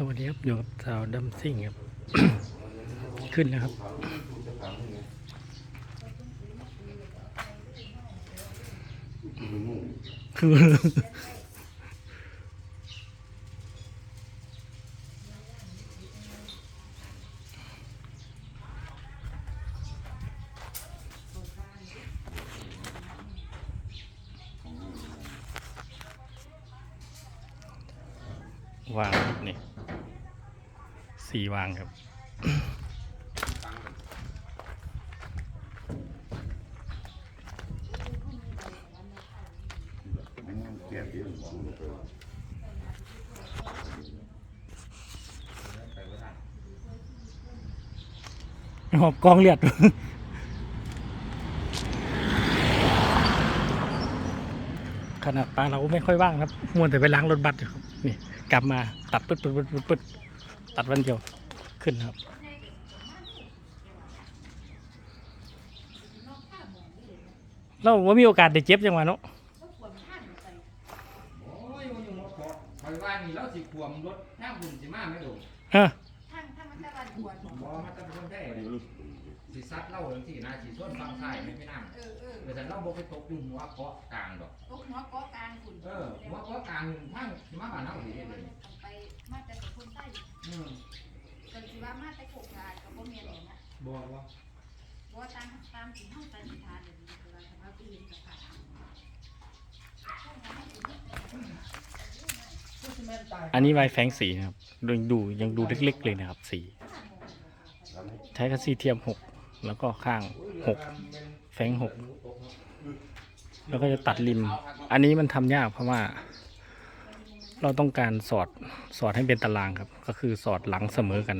สวัสดีครับอยู่กับสาวดัมซิ่งครับ ขึ้นแล้วครับ คือ วางครับนี่สี่วางครับหอบกองเลือดขนาดปลาเราไม่ค่อยว่างครับมัวแต่ไปล้างรถบัสอยู่ครับนี่ กลับมาตัดปึ๊ดปึ๊ดปึ๊ดปึ๊ดปึ๊ดตัดวันเดียวขึ้นครับ เราว่ามีโอกาสได้เจ็บจังหวะเนาะโอ้ยมันอยู่มาเกาะคอยว่านี่เราสิขวมรถทางคุณสิมาไหมลูกเออทางทางมันตะวันตกบ่มาตั้งคนแท้ สิซัดเล่าจังซี่นะสิส่วนฟังซ้ายไม่ไปนั่งเออเออแต่ฉันเราบ่ไปตกอยู่หัวเกาะกลางดอกตกหัวเกาะกลางคุณเออหัวเกาะกลางทางสิมาบ้านเฮาสิเฮ็ดเลยไปมาแต่กับคนใต้อืมกันสิว่ามาแต่โคกกากับบ่แม่นหรอกนะบ่ว่าบ่ตามตามสิเฮาตันสิทานเดี๋ยวนี้เวลาทำมาปีนกับขาอันนี้ไวแฟงสีนะครับดูดูยังดูเล็กๆเลยนะครับสีใช้กับสีเทียมหก แล้วก็ข้างหกแฟงหกแล้วก็จะตัดริม อันนี้มันทำยากเพราะว่า เราต้องการสอดสอดให้เป็นตารางครับ ก็คือสอดหลังเสมอกัน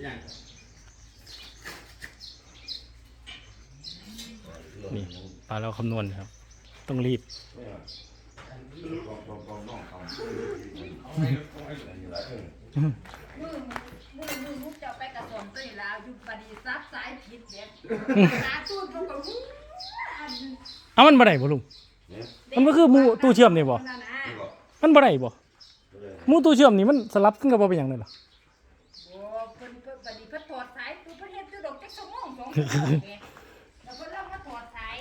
นี่ ปลาเราคำนวณครับ ต้องรีบ มือมือมือลูกจะไปกระสอบตัวนี้แล้วอยู่ปฏิซับสายผิดแบบตาตู้ตรงกับหูอันเอามันบ่ได้บ่ลุง มันก็คือหมู่ตู้เชื่อมนี่บ่ นั่นน่ะมันบ่ได้บ่หมูตู้เชื่อมนี่มันสลับขึ้นกับบ่เป็นหยังเลยเหรอโอ้เพิ่นเพิ่นปฏิเพิ่นถอดสายตู้เพิ่นเฮ็ดตู้ดอกจักชั่วโมงสองชั่วโมงแหมแล้วเพิ่นเล่ามาถอดสาย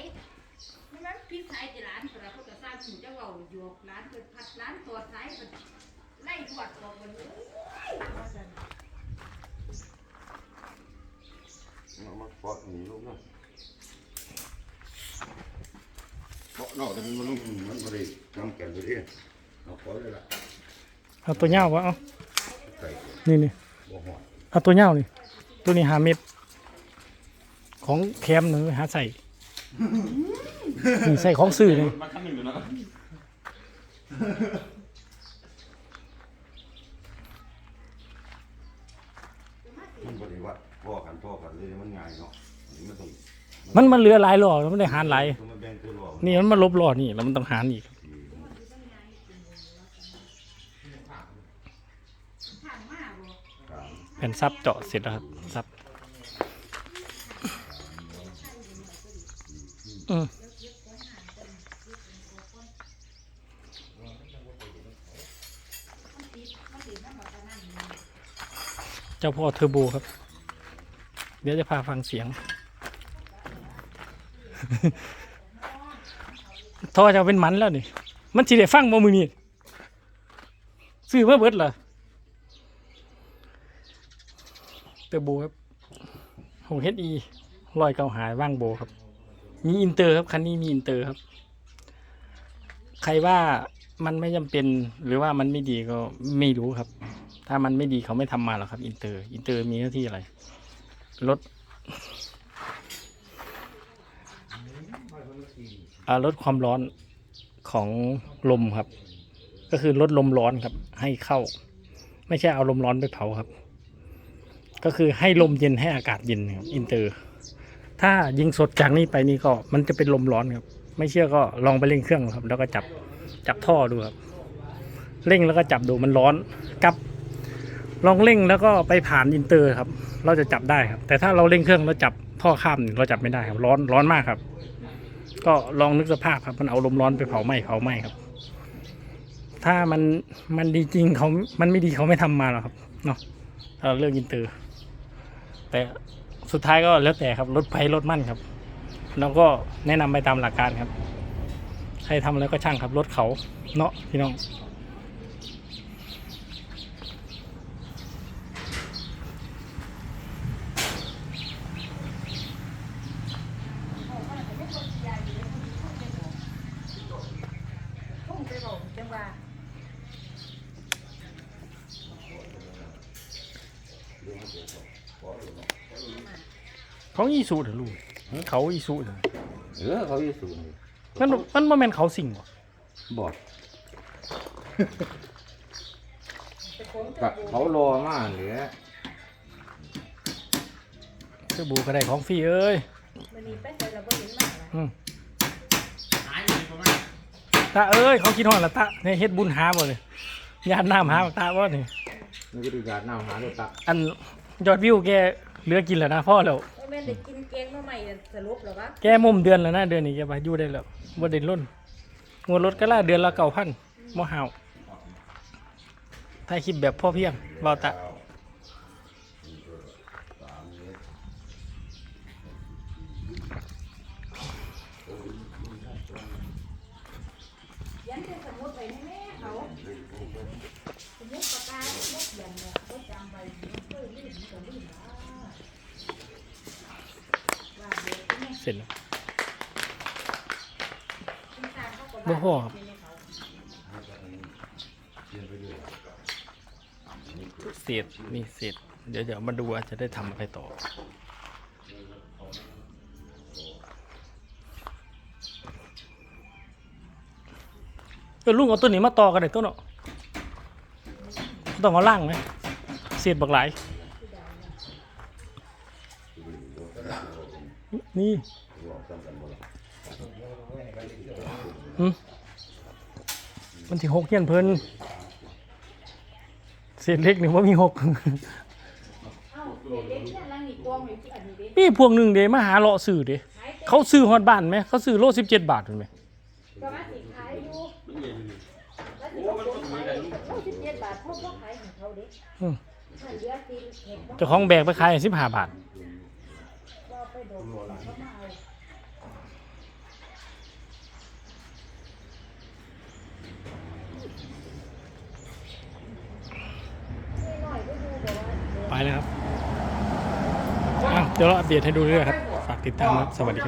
มันนั้นผิดสายที่ร้านเพิ่นน่ะเพิ่นก็สร้างสูตรจังเว้าอยู่ร้านเพิ่นพัดร้านถอดสายเพิ่นไล่ถอดออกเพิ่นโอ้ยว่าซั่น nó mắc bọt nghỉ lúc đó bọt nó thì mình lúc mình vào đây trong kèm vào đây nó có đây là เอาตัวยาววะเอา cày นี่นี่ bộ hỏi เอาตัวยาวนี่ตัวนี้หาเม็ดของแคมหนึ่งหาใส่นี่ใส่ของซื้อนี่ mình vào đây vặt vo cắn vo cắn đây มันง่ายเนาะนี่มันต้องมันมันเหลือหลายหล่อแล้วมันได้หารหลายต้องมาแบ่งตัวรอนี่มันมาลบหล่อนี่แล้วมันต้องหารอีกทางมาบ่แผ่นซับเจาะเสร็จแล้วครับซับอืมเจ้าพ่อเทอร์โบครับเดี๋ยวจะพาฟังเสียง ท่อจะเป็นมันแล้วนี่ มันสิได้ฟังบ่มือนี่ซื้อมาเบิดเหรอเตอร์โบครับหกเฮดอีลอยเกาหายว่างโบครับ มีอินเตอร์ครับ คันนี้มีอินเตอร์ครับ ใครว่ามันไม่จำเป็นหรือว่ามันไม่ดีก็ไม่รู้ครับ ถ้ามันไม่ดีเขาไม่ทำมาหรอกครับ อินเตอร์ อินเตอร์มีหน้าที่อะไร ลดอ่าลดความร้อนของลมครับ ก็คือลดลมร้อนครับ ให้เข้า ไม่ใช่เอาลมร้อนไปเผาครับ ก็คือให้ลมเย็นให้อากาศเย็นครับอินเตอร์ ถ้ายิงสดจากนี้ไปนี่ก็มันจะเป็นลมร้อนครับ ไม่เชื่อก็ลองไปเร่งเครื่องครับ แล้วก็จับจับท่อดูครับ เร่งแล้วก็จับดูมันร้อนกับ ลองเร่งแล้วก็ไปผ่านอินเตอร์ครับ เราจะจับได้ครับ แต่ถ้าเราเร่งเครื่องแล้วจับท่อข้ามเราจับไม่ได้ครับร้อนร้อนมากครับ ก็ลองนึกสภาพครับ มันเอาลมร้อนไปเผาไหม้เผาไหม้ครับ ถ้ามันมันดีจริงเขามันไม่ดีเขาไม่ทำมาหรอกครับเนาะถ้าเราเรื่องอินเตอร์ แต่สุดท้ายก็แล้วแต่ครับรถไฟรถมั่นครับเราก็แนะนำไปตามหลักการครับ ใครทำอะไรก็ช่างครับรถเขาเนาะพี่น้องไปบอกจังว่า เขาอีสูเหรอลูกเขาอีสูเหรอเออเขาอยู่สูงมันมันบ่แม่นเขาสิ่งบ่บอดไปโค้งกับเขารอมากเลยเสื้อบูก็ได้ของฟรีเอ้ยมันนี่ไปใส่เราก็เห็นมากนะอืมหายเลยประมาณตาเอ้ยเขากินหอดละตาเนี่ยเฮ็ดบุญหาบ่เลยญาติน้ำหาบักตาบ่นี่นี่ก็ดูการน้ำหาดูตักอันยอดวิวแกเหลือกินแล้วนะพ่อแล้วไอ้ แม่นได้กินแกงมาใหม่สรุปหรอวะแกมุมเดือนแล้วนะเดือนนี้แกไปอยู่ได้แล้วบ่ได้ล้นงวดรถก็ล่าเดือนละเก้าพันบ่ห่าวถ่ายคลิปแบบพ่อเพียงเว้าตะ ร็จแล้วคุณตาเขาก็บ่พอครับเศษนี่เศษเดี๋ยวเดี๋ยวมาดูว่าจะได้ทำอะไรต่อเออลุงเอาตัวนี้มาต่อกันเลยตัวเนาะต้องเอาล่างไหมเศษบักหลาย นี่หึมันที่หกเฮียนเพิ่นเศษเล็กหนึ่งว่ามีหกเอ้าเด็กเนี่ยรังนี่กวงอยู่ที่อันนี้เด็กมีพวกหนึ่งเดมาหาเลาะซื้อเด้ขายเต็มเขาซื้อฮอดบ้านไหม เขาซื้อโลสิบเจ็ดบาทเห็นไหมก็มาสิขายอยู่แล้วสิเขาขนไปเขาสิบเจ็ดบาทเขาก็ขายของเขาเด็กอืมถ้าเหลือตีนเห็ดบ่เจ้าของแบกไปขายสิบห้าบาท ก็ไปโดนเขามาเอาน้อยๆก็ดูแบบว่า ไปเลยครับอะ เดี๋ยวเราอัปเดตให้ดูเรื่อยๆครับ ฝากติดตามครับ สวัสดีครับ